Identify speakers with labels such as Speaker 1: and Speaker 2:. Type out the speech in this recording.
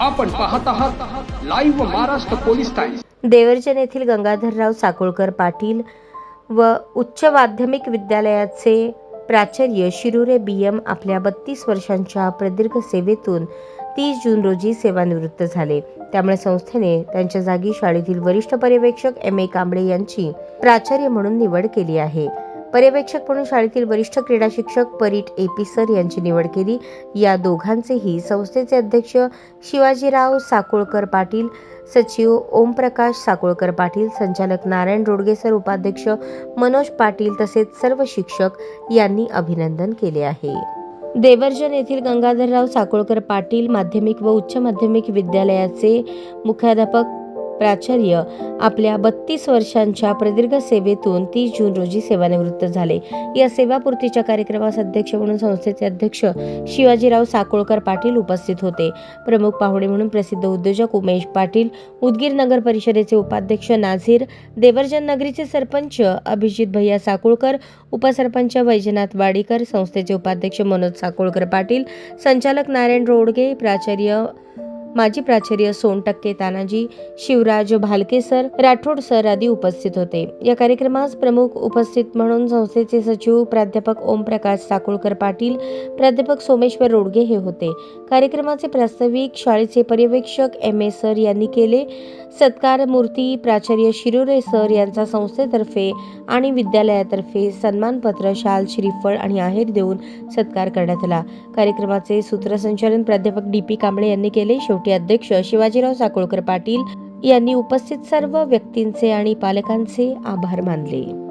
Speaker 1: आपण पाहत आहात live Maharashtra police times
Speaker 2: Devarjan येथील गंगाधरराव साकोळकर पाटील व उच्च माध्यमिक विद्यालयाचे प्राचार्य शिरुरे बी एम आपल्या बत्तीस वर्षांच्या प्रदीर्घ सेवेतून तीस जून रोजी सेवानिवृत्त झाले. त्यामुळे संस्थेने त्यांच्या जागी शाळेतील वरिष्ठ पर्यवेक्षक एम ए कांबळे यांची प्राचार्य म्हणून निवड केली आहे. पर्यवेक्षक म्हणून शाळेतील वरिष्ठ क्रीडा शिक्षक परीट ए पी सर यांची निवड केली. या दोघांचेही संस्थेचे अध्यक्ष शिवाजीराव साकोळकर पाटील सचिव ओमप्रकाश साकोळकर पाटील संचालक नारायण रोडगेसर उपाध्यक्ष मनोज पाटील तसेच सर्व शिक्षक यांनी अभिनंदन केले आहे. देवर्जन येथील गंगाधरराव साकोळकर पाटील माध्यमिक व उच्च माध्यमिक विद्यालयाचे मुख्याध्यापक प्राचार्य आपल्या बत्तीस वर्षांच्या प्रदीर्घ सेवेतून तीस जून रोजी सेवानिवृत्त झाले. या सेवापूर्तीच्या कार्यक्रमास अध्यक्ष म्हणून संस्थेचे अध्यक्ष शिवाजीराव साकोळकर पाटील उपस्थित होते. प्रमुख पाहुणे म्हणून प्रसिद्ध उद्योजक उमेश पाटील उदगीर नगर परिषदेचे उपाध्यक्ष नाझीर देवर्जन नगरीचे सरपंच अभिजित भैया साकोळकर उपसरपंच वैजनाथ वाडीकर संस्थेचे उपाध्यक्ष मनोज साकोळकर पाटील संचालक नारायण रोडगे प्राचार्य माजी प्राचार्य सोनटक्के तानाजी शिवराज भालके सर राठोड सर आदी उपस्थित होते. या कार्यक्रमास प्रमुख उपस्थित म्हणून संस्थेचे सचिव प्राध्यापक ओमप्रकाश साकोळकर पाटील प्राध्यापक सोमेश्वर रोडगे हे होते. कार्यक्रमाचे प्रास्ताविक शाळेचे पर्यवेक्षक एम ए सर यांनी केले. सत्कार मूर्ती प्राचार्य शिरोरे सर यांचा संस्थेतर्फे आणि विद्यालयातर्फे सन्मानपत्र शाल श्रीफळ आणि आहेर देऊन सत्कार करण्यात आला. कार्यक्रमाचे सूत्रसंचालन प्राध्यापक डी पी कांबळे यांनी केले. शेवटी अध्यक्ष शिवाजीराव साकोळकर पाटील यांनी उपस्थित सर्व व्यक्तींचे आणि पालकांचे आभार मानले.